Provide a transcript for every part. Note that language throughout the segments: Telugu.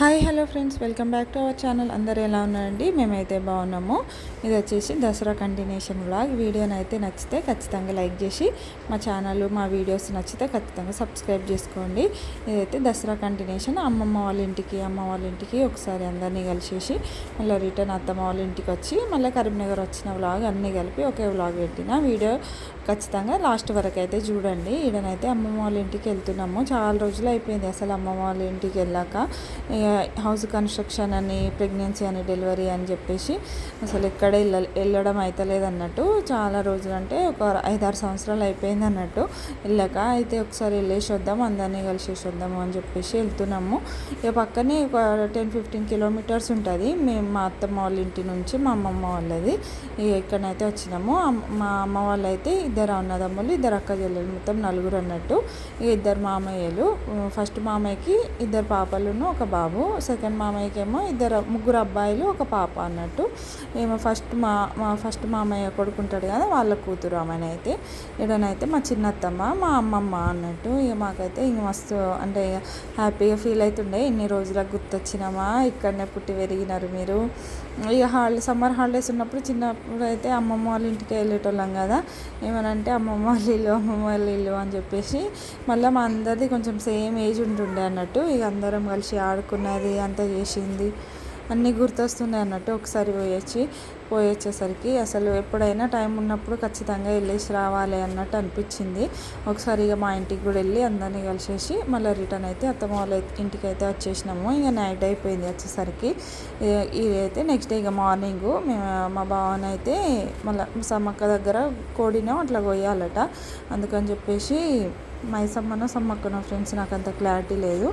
Hi hello friends. Welcome back to our channel. అందరూ ఎలా ఉన్నారండి? మేమైతే బాగున్నాము. ఇది వచ్చేసి దసరా కంటిన్యూషన్ వ్లాగ్ వీడియోని అయితే నచ్చితే ఖచ్చితంగా లైక్ చేసి మా ఛానల్ మా వీడియోస్ నచ్చితే ఖచ్చితంగా సబ్స్క్రైబ్ చేసుకోండి. ఇదైతే దసరా కంటిన్యూషన్ అమ్మమ్మ వాళ్ళ ఇంటికి అమ్మ వాళ్ళ ఇంటికి ఒకసారి అందరినీ కలిసేసి మళ్ళీ రిటర్న్ అత్తమ్మ వాళ్ళ ఇంటికి వచ్చి మళ్ళీ కరీంనగర్ వచ్చిన వ్లాగ్ అన్నీ కలిపి ఒకే వ్లాగ్ పెట్టిన. వీడియో ఖచ్చితంగా లాస్ట్ వరకు అయితే చూడండి. ఈడనైతే అమ్మమ్మ వాళ్ళ ఇంటికి వెళ్తున్నాము. చాలా రోజులు అయిపోయింది అసలు అమ్మమ్మ వాళ్ళ ఇంటికి వెళ్ళాక. హౌస్ కన్స్ట్రక్షన్ అని ప్రెగ్నెన్సీ అని డెలివరీ అని చెప్పేసి అసలు ఎక్కడ వెళ్ళ వెళ్ళడం అయితే లేదన్నట్టు చాలా రోజులు అంటే ఒక ఐదారు సంవత్సరాలు అయిపోయింది అన్నట్టు. వెళ్ళాక అయితే ఒకసారి వెళ్ళేసి వద్దాం అందరినీ కలిసేసి వద్దాము అని చెప్పేసి వెళ్తున్నాము. ఇక పక్కనే ఒక టెన్ ఫిఫ్టీన్ కిలోమీటర్స్ ఉంటుంది. మేము మా అత్తమ్మ వాళ్ళ ఇంటి నుంచి మా అమ్మమ్మ వాళ్ళది. ఇక ఇక్కడనైతే వచ్చినాము మా అమ్మ వాళ్ళు అయితే ఇద్దరు అన్నదమ్ములు ఇద్దరు అక్క చెల్లెలు మొత్తం నలుగురు అన్నట్టు. ఇద్దరు మామయ్యలు. ఫస్ట్ మామయ్యకి ఇద్దరు పాపలును ఒక బాబు సెకండ్ మామయ్యకి ఏమో ఇద్దరు ముగ్గురు అబ్బాయిలు ఒక పాప అన్నట్టు. ఏమో ఫస్ట్ మా మా ఫస్ట్ మామయ్య కొడుకుంటాడు కదా వాళ్ళ కూతురు ఆమెను అయితే. ఈడనైతే మా చిన్నత్తమ్మ మా అమ్మమ్మ అన్నట్టు ఇక మాకైతే ఇంక మస్తు అంటే హ్యాపీగా ఫీల్ అవుతుండే ఇన్ని రోజులకు గుర్తొచ్చినామా ఇక్కడనే పుట్టి పెరిగినారు మీరు. ఇక హాలిడే సమ్మర్ హాలిడేస్ ఉన్నప్పుడు చిన్నప్పుడు అయితే అమ్మమ్మ వాళ్ళ ఇంటికి వెళ్ళేటోళ్ళం కదా. ఏమనంటే అమ్మమ్మ వాళ్ళ ఇల్లు అమ్మమ్మ వాళ్ళ ఇల్లు అని చెప్పేసి మళ్ళీ మా అందరిది కొంచెం సేమ్ ఏజ్ ఉంటుండే అన్నట్టు. ఇక అందరం కలిసి అది అంతా చేసింది. అన్నీ గుర్తొస్తున్నాయి అన్నట్టు ఒకసారి పోయొచ్చి పోయొచ్చేసరికి అసలు ఎప్పుడైనా టైం ఉన్నప్పుడు ఖచ్చితంగా వెళ్ళేసి రావాలి అన్నట్టు అనిపించింది. ఒకసారి ఇక మా ఇంటికి కూడా వెళ్ళి అందరినీ కలిసేసి మళ్ళీ రిటర్న్ అయితే అత్తమ్మ వాళ్ళ ఇంటికి అయితే వచ్చేసినాము. ఇక నైట్ అయిపోయింది వచ్చేసరికి. ఇదైతే నెక్స్ట్ డే ఇక మార్నింగ్ మేము మా బావనైతే అయితే మళ్ళీ సమ్మక్క దగ్గర కోడినో అట్లా కొయ్యాలట. అందుకని చెప్పేసి మైసమ్మనో సమ్మక్కనో ఫ్రెండ్స్ నాకు అంత క్లారిటీ లేదు.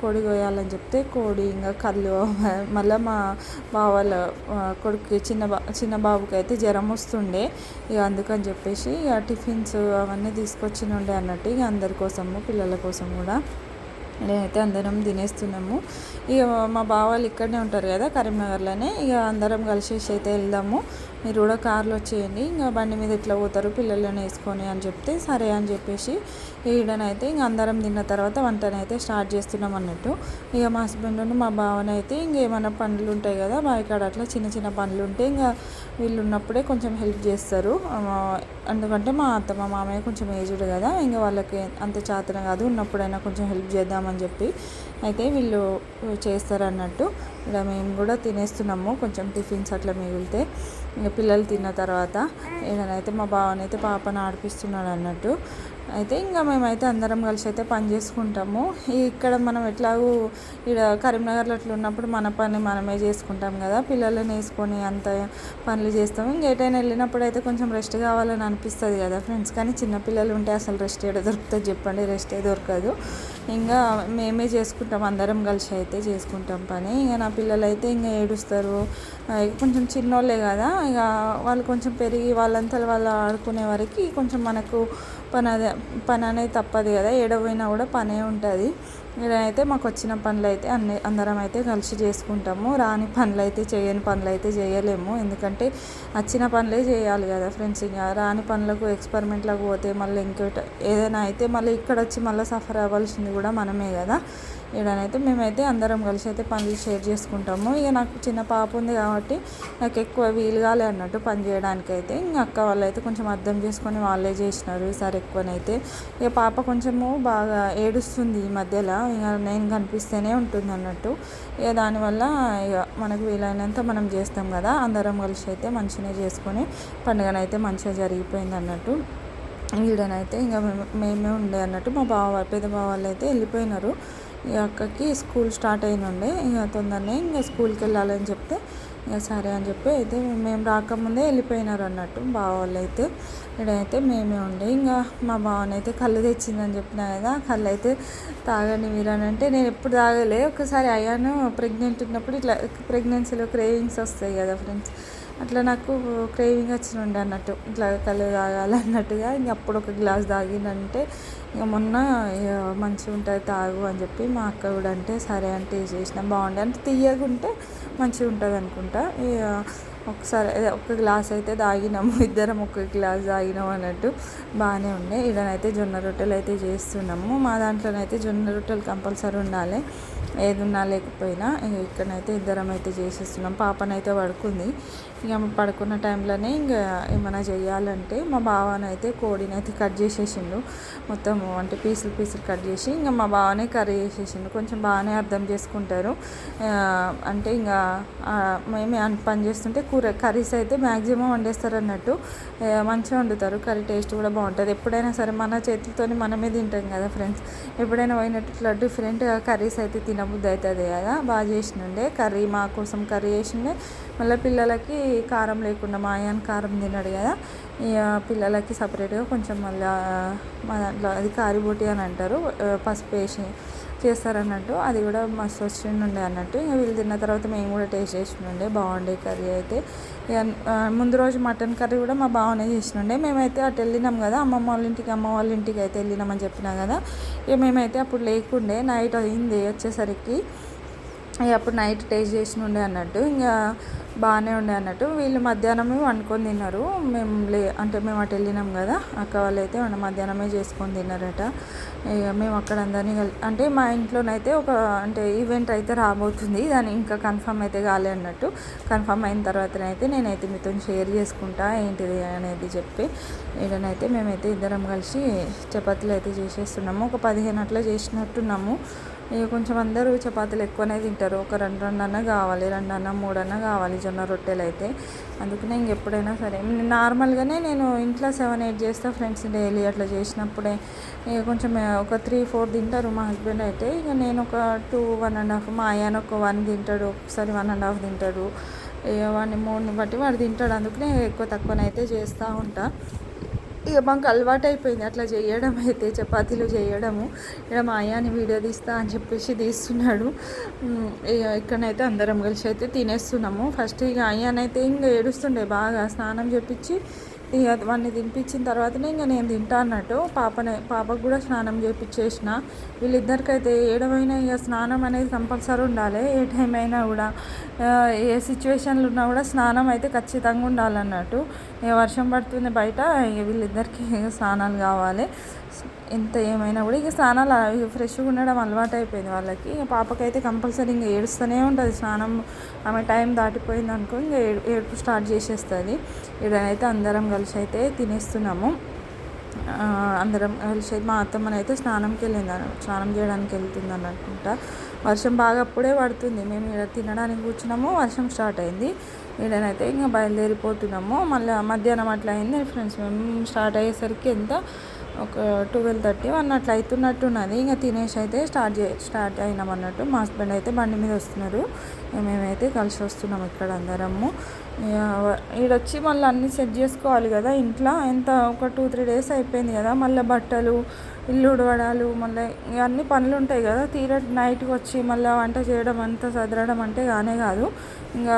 కోడి కోయాలని చెప్తే కోడి ఇంకా కళ్ళు మళ్ళీ మా బావాల కొడుకు చిన్న బా చిన్న బాబుకి అయితే జ్వరం వస్తుండే. ఇక అందుకని చెప్పేసి ఇక టిఫిన్స్ అవన్నీ తీసుకొచ్చి ఉండే అన్నట్టు ఇక అందరి కోసము పిల్లల కోసం కూడా. నేనైతే అందరం తినేస్తున్నాము. ఇక మా బావాలు ఇక్కడనే ఉంటారు కదా కరీంనగర్లోనే. ఇక అందరం కలిసేసి అయితే వెళ్దాము. మీరు కూడా కార్లో వచ్చేయండి ఇంకా బండి మీద ఎట్లా పోతారు? పిల్లలను వేసుకొని అని చెప్తే సరే అని చెప్పేసి ఈడనైతే ఇంక అందరం తిన్న తర్వాత వంటనైతే స్టార్ట్ చేస్తున్నాం అన్నట్టు. ఇక మా హస్బెండ్ మా బావనైతే ఇంకేమైనా పనులు ఉంటాయి కదా బావికాడ అట్లా చిన్న చిన్న పనులు ఉంటే ఇంకా వీళ్ళు ఉన్నప్పుడే కొంచెం హెల్ప్ చేస్తారు. ఎందుకంటే మా అత్త మా మామయ్య కొంచెం ఏజ్డ్ కదా ఇంకా వాళ్ళకి అంత చాతన కాదు. ఉన్నప్పుడైనా కొంచెం హెల్ప్ చేద్దామని చెప్పి అయితే వీళ్ళు చేస్తారన్నట్టు ఇలా మేము కూడా తినేస్తున్నాము కొంచెం టిఫిన్స్ అట్లా మిగిలితే. ఇంకా పిల్లలు తిన్న తర్వాత ఏదైనా మా బావనైతే పాపను ఆడిపిస్తున్నాడు అన్నట్టు. అయితే ఇంకా మేమైతే అందరం కలిసి అయితే పని చేసుకుంటాము. ఇక్కడ మనం ఎట్లాగూ ఇక్కడ కరీంనగర్లో అట్లా ఉన్నప్పుడు మన పని మనమే చేసుకుంటాం కదా. పిల్లలని వేసుకొని అంత పనులు చేస్తాము. ఇంకా ఎటైనా వెళ్ళినప్పుడు అయితే కొంచెం రెస్ట్ కావాలని అనిపిస్తుంది కదా ఫ్రెండ్స్. కానీ చిన్నపిల్లలు ఉంటే అసలు రెస్ట్ ఏదో దొరుకుతుంది చెప్పండి. రెస్ట్ ఏ దొరకదు. ఇంకా మేమే చేసుకుంటాం. అందరం కలిసి అయితే చేసుకుంటాం పని. ఇంకా నా పిల్లలు అయితే ఇంకా ఏడుస్తారు. కొంచెం చిన్నోళ్ళే కదా. ఇక వాళ్ళు కొంచెం పెరిగి వాళ్ళంతా వాళ్ళు ఆడుకునే వరకు కొంచెం మనకు పని అదే పని అనేది తప్పదు కదా. ఏడవైనా కూడా పనే ఉంటుంది. అయితే మాకు వచ్చిన పనులు అయితే అన్ని అందరం అయితే కలిసి చేసుకుంటాము. రాని పనులు అయితే చేయని పనులు అయితే చేయలేము. ఎందుకంటే వచ్చిన పనులే చేయాలి కదా ఫ్రెండ్స్. ఇంకా రాని పనులకు ఎక్స్పెరిమెంట్లకు పోతే మళ్ళీ ఇంకోటి ఏదైనా అయితే మళ్ళీ ఇక్కడ వచ్చి మళ్ళీ సఫర్ అవ్వాల్సింది కూడా మనమే కదా. ఈడనైతే మేమైతే అందరం కలిసి అయితే పనులు షేర్ చేసుకుంటాము. ఇక నాకు చిన్న పాప ఉంది కాబట్టి నాకు ఎక్కువ వీలు కాలే అన్నట్టు పని చేయడానికి అయితే ఇంకా అక్క వాళ్ళు అయితే కొంచెం అర్థం చేసుకొని వాళ్ళే చేసినారు ఈసారి ఎక్కువనైతే. ఇక పాప కొంచెము బాగా ఏడుస్తుంది ఈ మధ్యలో ఇక నేను కనిపిస్తేనే ఉంటుంది అన్నట్టు. ఇక దానివల్ల ఇక మనకు వీలైనంత మనం చేస్తాం కదా అందరం కలిసి అయితే మంచిగా చేసుకొని పండుగనైతే మంచిగా జరిగిపోయింది అన్నట్టు. ఈడనైతే ఇంకా మేమే ఉండే అన్నట్టు మా బావ పెద్ద బావ వాళ్ళు అయితే వెళ్ళిపోయినారు. ఈ అక్కకి స్కూల్ స్టార్ట్ అయినుండే. ఇక తొందరనే ఇంకా స్కూల్కి వెళ్ళాలని చెప్తే ఇక సరే అని చెప్పి అయితే మేము రాకముందే వెళ్ళిపోయినారు అన్నట్టు బావాళ్ళు అయితే ఇక్కడైతే మేమే ఉండే. ఇంకా మా బావనైతే కళ్ళు తెచ్చిందని చెప్పిన కదా కళ్ళు అయితే తాగని అంటే నేను ఎప్పుడు తాగలే. ఒకసారి అయ్యాను ప్రెగ్నెంట్ ఉన్నప్పుడు ఇట్లా ప్రెగ్నెన్సీలో క్రేవింగ్స్ వస్తాయి కదా ఫ్రెండ్స్. అట్లా నాకు క్రేవింగ్ వచ్చినుండే అన్నట్టు. ఇట్లా కళ్ళు తాగాలన్నట్టుగా ఇంక అప్పుడు ఒక గ్లాస్ తాగిందంటే ఇక మొన్న ఇక మంచిగా ఉంటుంది తాగు అని చెప్పి మా అక్క కూడా అంటే సరే అంటే చేసిన బాగుండే అంటే తీయకుంటే మంచిగా ఉంటుంది అనుకుంటా. ఇక ఒకసారి ఒక గ్లాస్ అయితే తాగినాము ఇద్దరం ఒక గ్లాస్ తాగినాం అన్నట్టు బాగానే ఉండే. ఇడనైతే జొన్న రొట్టెలు అయితే చేస్తున్నాము. మా దాంట్లోనైతే జొన్న రొట్టెలు కంపల్సరీ ఉండాలి. ఏది ఉన్నా లేకపోయినా ఇక ఇక్కడనైతే ఇద్దరం అయితే చేసేస్తున్నాం. పాపనైతే పడుకుంది. ఇక పడుకున్న టైంలోనే ఇంకా ఏమైనా చేయాలంటే మా బావనైతే కోడిని అయితే కట్ చేసేసిండు. మొత్తం అంటే పీసులు పీసులు కట్ చేసి ఇంకా మా బావనే కర్రీ చేసేసిండు. కొంచెం బాగానే అర్థం చేసుకుంటారు. అంటే ఇంకా మేమే పని చేస్తుంటే కూర కర్రీస్ అయితే మ్యాక్సిమం వండేస్తారు అన్నట్టు మంచిగా వండుతారు. కర్రీ టేస్ట్ కూడా బాగుంటుంది. ఎప్పుడైనా సరే మన చేతులతో మనమే తింటాం కదా ఫ్రెండ్స్. ఎప్పుడైనా పోయినట్టు ఇట్లా డిఫరెంట్గా కర్రీస్ అయితే తినబుద్ధి అవుతుంది కదా. బాగా చేసినుండే. కర్రీ మా కోసం కర్రీ చేసిండే. మళ్ళీ పిల్లలకి కారం లేకుండా మా ఆయన కారం తిన్నాడు కదా ఇక పిల్లలకి సపరేట్గా కొంచెం మళ్ళీ మా దాంట్లో అది కారిబోటి అని అంటారు పసుపు వేసి చేస్తారన్నట్టు అది కూడా మస్తు వచ్చిండే అన్నట్టు ఇక వీళ్ళు తిన్న తర్వాత మేము కూడా టేస్ట్ చేసినుండే బాగుండే కర్రీ అయితే. ఇక ముందు రోజు మటన్ కర్రీ కూడా మా బావనే చేసినుండే మేమైతే అటు వెళ్ళినాం కదా అమ్మమ్మ వాళ్ళ ఇంటికి అమ్మ వాళ్ళ ఇంటికి అయితే వెళ్ళినామని చెప్పినా కదా ఇక మేమైతే అప్పుడు లేకుండే నైట్ అయింది వచ్చేసరికి. అప్పుడు నైట్ టేస్ట్ చేసి ఉండే అన్నట్టు ఇంకా బాగానే ఉండే అన్నట్టు వీళ్ళు మధ్యాహ్నమే వండుకొని తిన్నారు. మేము లే అంటే మేము అటు వెళ్ళినాం కదా అక్క వాళ్ళు అయితే మధ్యాహ్నమే చేసుకొని తిన్నారట. ఇక మేము అక్కడ అందరినీ కల్ అంటే మా ఇంట్లోనైతే ఒక అంటే ఈవెంట్ అయితే రాబోతుంది దాని ఇంకా కన్ఫర్మ్ అయితే కాలే అన్నట్టు. కన్ఫర్మ్ అయిన తర్వాతనైతే నేనైతే మీతో షేర్ చేసుకుంటా ఏంటిది అనేది చెప్పి. ఈడనైతే మేమైతే ఇద్దరం కలిసి చపాతీలు అయితే చేసేస్తున్నాము. ఒక పదిహేను అట్లా చేసినట్టున్నాము. ఇక కొంచెం అందరూ చపాతీలు ఎక్కువనే తింటారు. ఒక రెండు రెండు అన్న కావాలి రెండు అన్న మూడు కావాలి జొన్న రొట్టెలు అయితే. అందుకనే ఇంక ఎప్పుడైనా సరే. నార్మల్గానే నేను ఇంట్లో సెవెన్ ఎయిట్ చేస్తా ఫ్రెండ్స్ డైలీ అట్లా చేసినప్పుడే. ఇక కొంచెం ఒక త్రీ ఫోర్ తింటారు మా హస్బెండ్ అయితే. ఇక నేను ఒక టూ వన్ అండ్ హాఫ్ మా ఆయన ఒక వన్ తింటాడు ఒకసారి వన్ అండ్ హాఫ్ తింటాడు. ఇక వాడిని మూడుని బట్టి వాడు తింటాడు. అందుకనే ఎక్కువ తక్కువనైతే చేస్తూ ఉంటా. ఇక మాకు అలవాటు అయిపోయింది అట్లా చేయడం అయితే చపాతీలు చేయడము. ఇక్కడ మా అయ్యాని వీడియో తీస్తా అని చెప్పేసి తీస్తున్నాడు. ఇక ఇక్కడనైతే అందరం కలిసి అయితే తినేస్తున్నాము. ఫస్ట్ ఇక అయ్యానైతే ఇంకా ఏడుస్తుండే బాగా స్నానం చేపించి ఇక వాడిని తినిపించిన తర్వాతనే ఇంకా నేను తింటా అన్నట్టు. పాపనే పాపకు కూడా స్నానం చేయించేసిన వీళ్ళిద్దరికైతే ఏడవైనా ఇక స్నానం అనేది కంపల్సరీ ఉండాలి. ఏ టైం అయినా కూడా ఏ సిచ్యువేషన్లు ఉన్నా కూడా స్నానం అయితే ఖచ్చితంగా ఉండాలన్నట్టు. ఇక వర్షం పడుతుంది బయట ఇక వీళ్ళిద్దరికి స్నానాలు కావాలి. ఎంత ఏమైనా కూడా ఇక స్నానాలు ఇక ఫ్రెష్గా ఉండడం అలవాటు అయిపోయింది వాళ్ళకి. ఇక పాపకైతే కంపల్సరీ ఇంకా ఏడుస్తూనే ఉంటుంది స్నానం. ఆమె టైం దాటిపోయింది అనుకో ఇంకా ఏడు ఏడుపు స్టార్ట్ చేసేస్తుంది. ఇక్కడైతే అందరం కలిసి అయితే తినేస్తున్నాము. అందరం కలిసి మా అత్తమ్మని అయితే స్నానంకి వెళ్ళింది స్నానం చేయడానికి వెళ్తుందని అనుకుంటా వర్షం బాగా అప్పుడే పడుతుంది. మేము ఇక్కడ తినడానికి కూర్చున్నాము వర్షం స్టార్ట్ అయింది. ఈడనైతే ఇంకా బయలుదేరిపోతున్నాము. మళ్ళీ మధ్యాహ్నం అట్లా అయింది. ఫ్రెండ్స్ మేము స్టార్ట్ అయ్యేసరికి ఎంత? ఒక ట్వెల్వ్ థర్టీ వన్ అట్లా అవుతున్నట్టున్నది ఇంకా తినేసి అయితే స్టార్ట్ చే స్టార్ట్ అయినాం అన్నట్టు. మా హస్బెండ్ అయితే బండి మీద వస్తున్నారు. మేమైతే కలిసి వస్తున్నాం ఇక్కడ అందరము. ఇక ఈడొచ్చి మళ్ళీ అన్నీ సెట్ చేసుకోవాలి కదా ఇంట్లో. ఎంత ఒక టూ త్రీ డేస్ అయిపోయింది కదా. మళ్ళీ బట్టలు ఇల్లు ఉడవడాలు మళ్ళీ ఇక అన్ని పనులు ఉంటాయి కదా. తీర నైట్కి వచ్చి మళ్ళీ వంట చేయడం అంతా సదరడం అంటే కానే కాదు. ఇంకా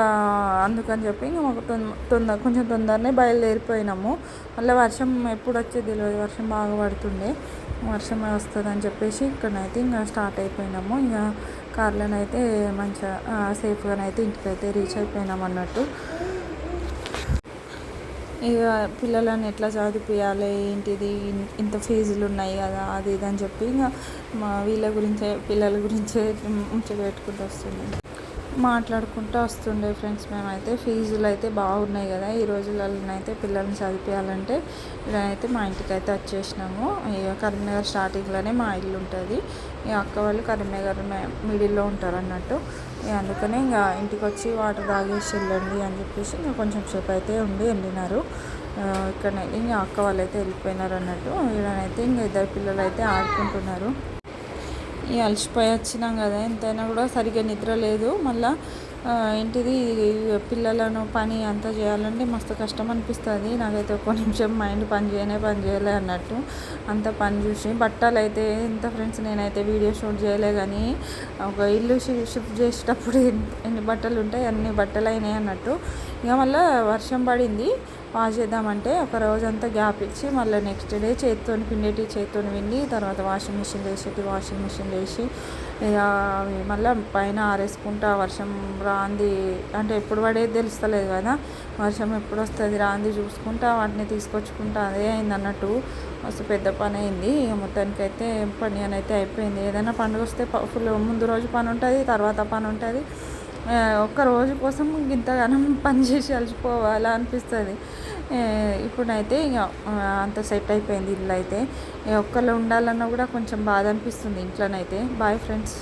అందుకని చెప్పి ఇంకా మాకు తొందర కొంచెం తొందరనే బయలుదేరిపోయినాము. మళ్ళీ వర్షం ఎప్పుడు వచ్చేది తెలియదు వర్షం బాగా పడుతుండే. వర్షం వస్తుందని చెప్పేసి ఇక్కడనైతే ఇంకా స్టార్ట్ అయిపోయినాము. ఇంకా కార్లోనైతే మంచిగా సేఫ్గానైతే ఇంటికైతే రీచ్ అయిపోయినాం అన్నట్టు ఇక పిల్లలని ఎట్లా చదివిపియాలి ఏంటిది? ఇన్- ఇంత ఫీజులు ఉన్నాయి కదా అది ఇది అని చెప్పి ఇంకా మా వీళ్ళ గురించే పిల్లల గురించే ఉంచి పెట్టుకుంటూ వస్తుండే. మాట్లాడుకుంటూ వస్తుండే ఫ్రెండ్స్ మేమైతే. ఫీజులు అయితే బాగున్నాయి కదా ఈ రోజులలోనైతే పిల్లల్ని చదివించాలంటే ఇక్కడైతే మా ఇంటికి అయితే వచ్చేసినాము. ఇక కరీంనగర్ స్టార్టింగ్లోనే మా ఇల్లు ఉంటుంది. ఇక అక్క వాళ్ళు కరీంనగర్ మిడిల్లో ఉంటారు అన్నట్టు అందుకనే ఇంకా ఇంటికి వచ్చి వాటర్ తాగేసి వెళ్ళండి అని చెప్పేసి ఇంకా కొంచెం సేపు అయితే ఉండి వెళ్ళినారు. ఇక్కడ ఇక్కడనే ఇంకా అక్క వాళ్ళు అయితే వెళ్ళిపోయినారు అన్నట్టు. ఈడనైతే ఇంకా ఇద్దరు పిల్లలు అయితే ఆడుకుంటున్నారు. ఇక అలసిపోయి వచ్చినాం కదా ఎంతైనా కూడా సరిగ్గా నిద్ర లేదు. మళ్ళీ ఏంటిది పిల్లలను పని అంతా చేయాలంటే మస్తు కష్టం అనిపిస్తుంది. నాకైతే ఒక్క నిమిషం మైండ్ పని చేయనే పని చేయలే అన్నట్టు అంత పని చూసి. బట్టలు అయితే ఎంత ఫ్రెండ్స్ నేనైతే వీడియో షూట్ చేయలే కానీ ఒక ఇల్లు షిఫ్ట్ చేసేటప్పుడు ఎన్ని బట్టలు ఉంటాయి అన్ని బట్టలు అయినాయి అన్నట్టు. ఇక మళ్ళీ వర్షం పడింది. వాష్ చేద్దామంటే ఒక రోజంతా గ్యాప్ ఇచ్చి మళ్ళీ నెక్స్ట్ డే చేతితో పిండేటి చేతితో పిండి తర్వాత వాషింగ్ మిషన్ వేసేటి వాషింగ్ మిషన్ వేసి ఇక అవి మళ్ళీ పైన ఆరేసుకుంటా వర్షం రాంది. అంటే ఎప్పుడు పడేది తెలుస్తలేదు కదా. వర్షం ఎప్పుడు వస్తుంది రాంది చూసుకుంటా వాటిని తీసుకొచ్చుకుంటా అదే అయింది అన్నట్టు మస్తు పెద్ద పని అయింది. ఇక మొత్తానికి అయితే పని అని అయితే అయిపోయింది. ఏదైనా పండుగ వస్తే ఫుల్ ముందు రోజు పని ఉంటుంది తర్వాత పని ఉంటుంది. ఒక్క రోజు కోసం ఇంతగానం పనిచేసి అలసిపోవాలా అనిపిస్తుంది. ఇప్పుడైతే ఇక అంత సెట్ అయిపోయింది ఇల్లు అయితే. ఇక ఒక్కళ్ళు ఉండాలన్నా కూడా కొంచెం బాధ అనిపిస్తుంది ఇంట్లోనైతే. Bye friends